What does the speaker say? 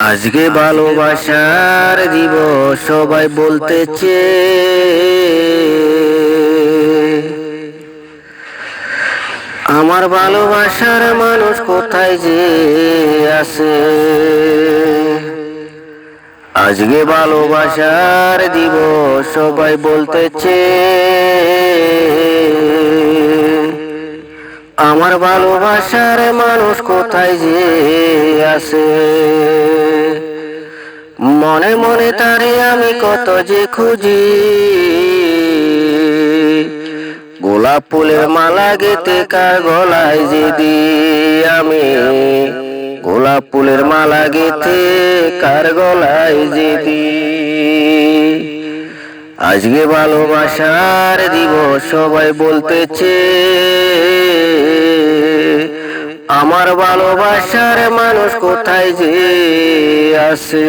আজকে ভালোবাসার দিবস সবাই বলতেছে। আমার ভালোবাসার মানুষ কোথায় যে আছে? আজকে ভালোবাসার দিবস সবাই বলতেছে। আমার ভালোবাসার মানুষ কোথায় যে আছে? মনে তারে আমি কত যে খুঁজি। গোলাপ ফুলের মালা গেতে কার গলায় যে দিই আমি। গোলাপ ফুলের মালা গেতে কার গলায় যে দিই। আজকে ভালোবাসার দিবস সবাই বলতেছে, আমার ভালোবাসার মানুষ কোথায় যে আছে?